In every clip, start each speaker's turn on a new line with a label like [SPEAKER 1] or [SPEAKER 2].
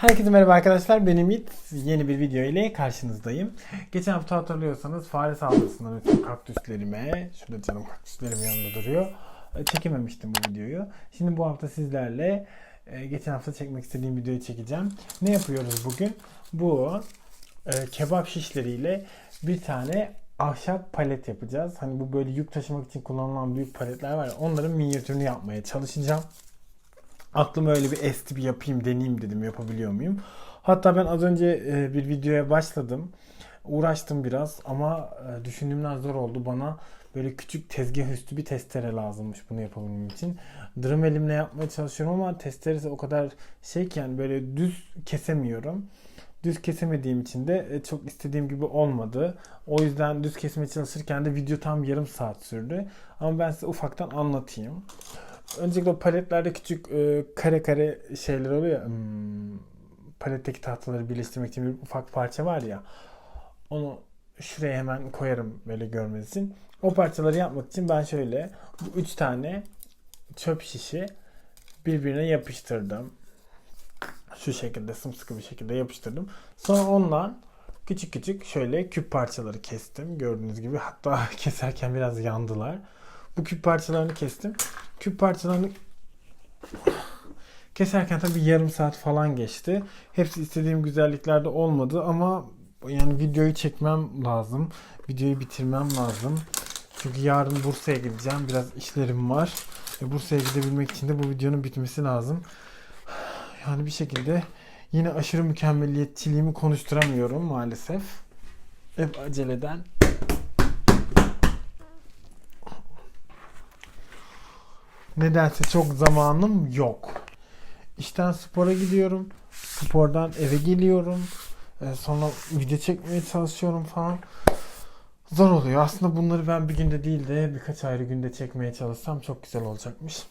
[SPEAKER 1] Herkese merhaba arkadaşlar. Ben Ümit. Yeni bir video ile karşınızdayım. Geçen hafta hatırlıyorsanız fare saldırısından ötürü kaktüslerime, şurada canım kaktüslerim yanında duruyor. e, Çekememiştim bu videoyu. Şimdi bu hafta sizlerle e, geçen hafta çekmek istediğim videoyu çekeceğim. Ne yapıyoruz bugün? Bu e, kebap şişleriyle bir tane ahşap palet yapacağız. Hani bu böyle yük taşımak için kullanılan büyük paletler var ya onların minyatürünü yapmaya çalışacağım. Aklıma öyle bir esti bir yapayım deneyeyim dedim yapabiliyor muyum. Hatta ben az önce e, bir videoya başladım. Uğraştım biraz ama e, düşündüğümden zor oldu. Bana böyle küçük tezgah üstü bir testere lazımmış bunu yapabilmem için. Dırım elimle yapmaya çalışıyorum ama testeresi o kadar şey ki yani böyle düz kesemiyorum. Düz kesemediğim için de e, çok istediğim gibi olmadı. O yüzden düz kesmeye çalışırken de video tam yarım saat sürdü. Ama ben size ufaktan anlatayım. Öncelikle o paletlerde küçük e, kare kare şeyler oluyor ya. Hmm, paletteki tahtaları birleştirmek için bir ufak parça var ya. Onu şuraya hemen koyarım böyle görmeniz için. O parçaları yapmak için ben şöyle bu üç tane çöp şişi birbirine yapıştırdım. Şu şekilde sımsıkı bir şekilde yapıştırdım. Sonra ondan küçük küçük şöyle küp parçaları kestim. Gördüğünüz gibi hatta keserken biraz yandılar. Bu küp parçalarını kestim. Küp parçalarını keserken tabii yarım saat falan geçti. Hepsi istediğim güzelliklerde olmadı ama yani videoyu çekmem lazım. Videoyu bitirmem lazım. Çünkü yarın Bursa'ya gideceğim. Biraz işlerim var. Ve Bursa'ya gidebilmek için de bu videonun bitmesi lazım. Yani bir şekilde yine aşırı mükemmeliyetçiliğimi konuşturamıyorum maalesef. Hep aceleden Nedense çok zamanım yok. İşten spora gidiyorum. Spordan eve geliyorum. Ee, sonra video çekmeye çalışıyorum falan. Zor oluyor. Aslında bunları ben bir günde değil de birkaç ayrı günde çekmeye çalışsam çok güzel olacakmış.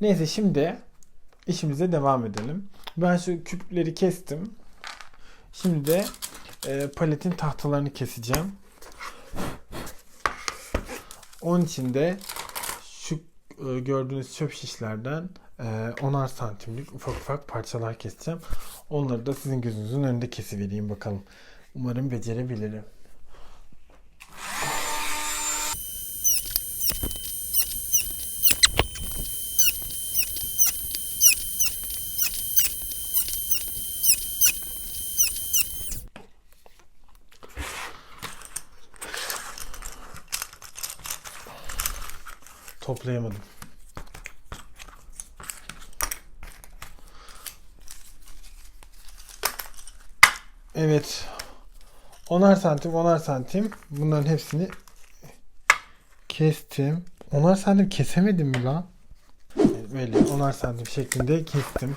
[SPEAKER 1] Neyse şimdi işimize devam edelim. Ben şu küpleri kestim. Şimdi de e, paletin tahtalarını keseceğim. Onun için de e, gördüğünüz çöp şişlerden e, 10'ar santimlik ufak ufak parçalar keseceğim. Onları da sizin gözünüzün önünde kesivereyim bakalım. Umarım becerebilirim. Toplayamadım. Evet. Onar santim, onar santim. Bunların hepsini kestim. Onar santim kesemedim mi lan? Böyle onar santim şeklinde kestim.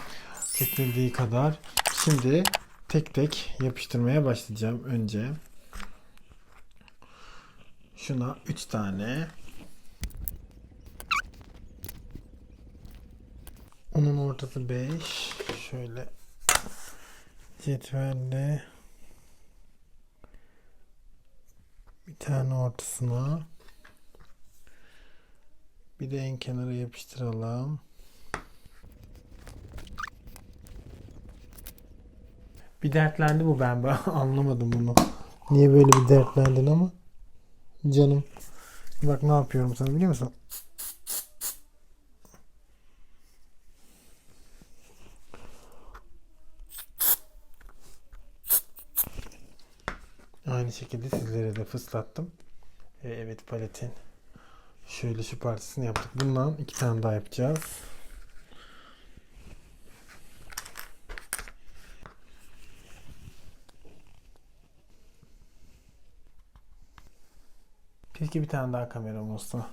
[SPEAKER 1] Kesildiği kadar. Şimdi tek tek yapıştırmaya başlayacağım önce. Şuna 3 tane Onun ortası 5. Şöyle cetvelle bir tane ortasına bir de en kenara yapıştıralım. Bir dertlendi bu ben, ben anlamadım bunu. Niye böyle bir dertlendin ama? Canım. Bak ne yapıyorum sana biliyor musun? Aynı şekilde sizlere de fıslattım. Ee, evet paletin şöyle şu parçasını yaptık. Bundan iki tane daha yapacağız. Keşke bir tane daha kameram olsa.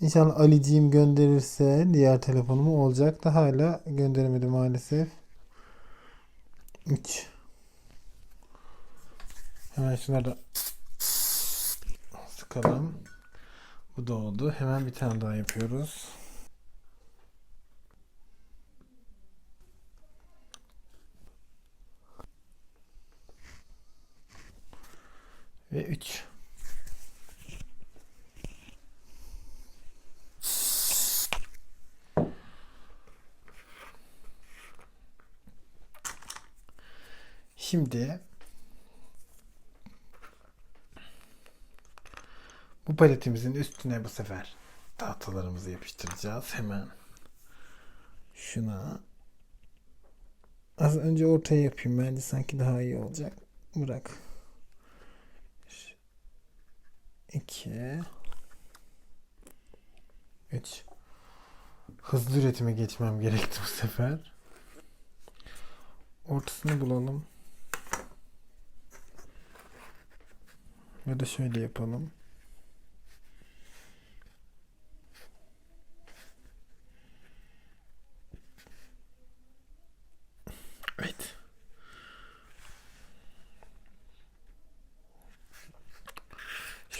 [SPEAKER 1] İnşallah Aliciğim gönderirse diğer telefonumu olacak da hala gönderemedi maalesef. 3 Hemen şunları da sıkalım. Bu da oldu. Hemen bir tane daha yapıyoruz. Ve 3. Şimdi bu paletimizin üstüne bu sefer tahtalarımızı yapıştıracağız. Hemen şuna az önce ortaya yapayım. Bence sanki daha iyi olacak. Bırak. 2 3 Hızlı üretime geçmem gerekti bu sefer. Ortasını bulalım. Ya da şöyle yapalım.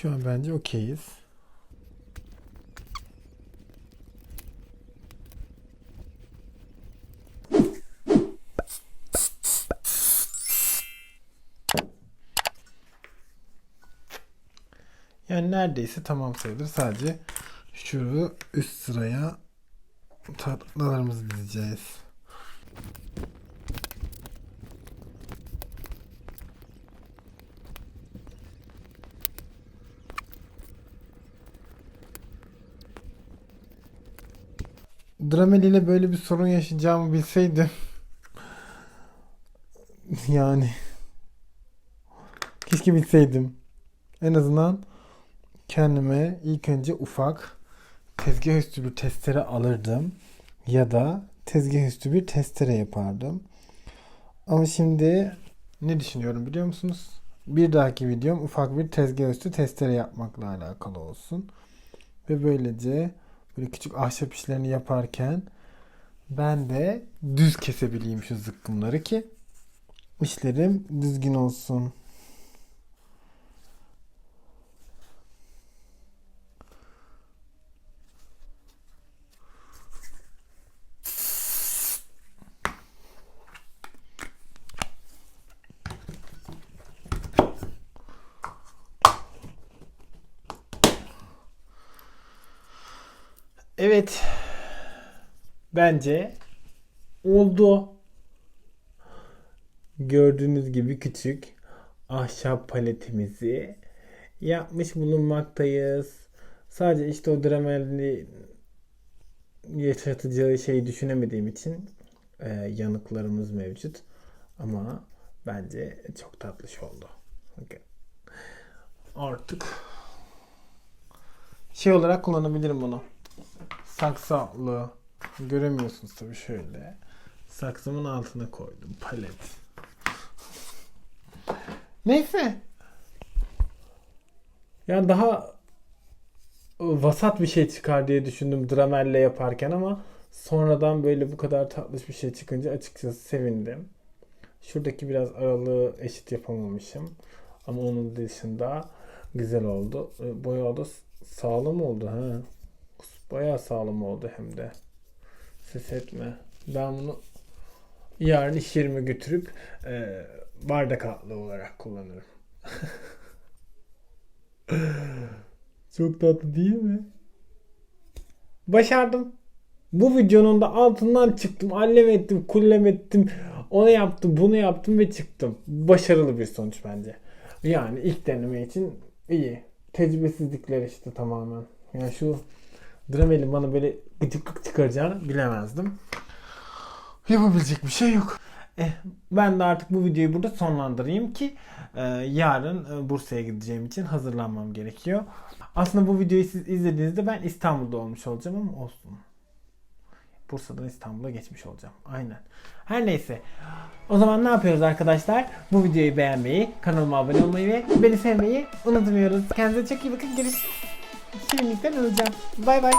[SPEAKER 1] Şu an bence okeyiz. Yani neredeyse tamam sayılır. Sadece şu üst sıraya tatlılarımızı dizeceğiz. Dramel ile böyle bir sorun yaşayacağımı bilseydim. yani. Keşke bilseydim. En azından kendime ilk önce ufak tezgah üstü bir testere alırdım. Ya da tezgah üstü bir testere yapardım. Ama şimdi ne düşünüyorum biliyor musunuz? Bir dahaki videom ufak bir tezgah üstü testere yapmakla alakalı olsun. Ve böylece böyle küçük ahşap işlerini yaparken ben de düz kesebileyim şu zıkkımları ki işlerim düzgün olsun. Evet. Bence oldu. Gördüğünüz gibi küçük ahşap paletimizi yapmış bulunmaktayız. Sadece işte o dramelli yaşatacağı şeyi düşünemediğim için e, yanıklarımız mevcut. Ama bence çok tatlış oldu. Bakın. Artık şey olarak kullanabilirim bunu saksalı göremiyorsunuz tabii şöyle. Saksımın altına koydum palet. Neyse. Ya daha vasat bir şey çıkar diye düşündüm Dramel'le yaparken ama sonradan böyle bu kadar tatlış bir şey çıkınca açıkçası sevindim. Şuradaki biraz aralığı eşit yapamamışım. Ama onun dışında güzel oldu. Boya da sağlam oldu ha. Bayağı sağlam oldu hem de. Ses etme. Ben bunu yarın iş yerime götürüp e, bardak altlığı olarak kullanırım. Çok tatlı değil mi? Başardım. Bu videonun da altından çıktım. Allem ettim, kullem ettim. Onu yaptım, bunu yaptım ve çıktım. Başarılı bir sonuç bence. Yani ilk deneme için iyi. Tecrübesizlikler işte tamamen. Yani şu Dramel'in bana böyle gıcıklık çıkaracağını bilemezdim. Yapabilecek bir şey yok. Eh, ben de artık bu videoyu burada sonlandırayım ki e, yarın e, Bursa'ya gideceğim için hazırlanmam gerekiyor. Aslında bu videoyu siz izlediğinizde ben İstanbul'da olmuş olacağım ama olsun. Bursa'dan İstanbul'a geçmiş olacağım. Aynen. Her neyse. O zaman ne yapıyoruz arkadaşlar? Bu videoyu beğenmeyi, kanalıma abone olmayı ve beni sevmeyi unutmuyoruz. Kendinize çok iyi bakın. Görüşürüz. Şimdilikten öleceğim. Bay bay.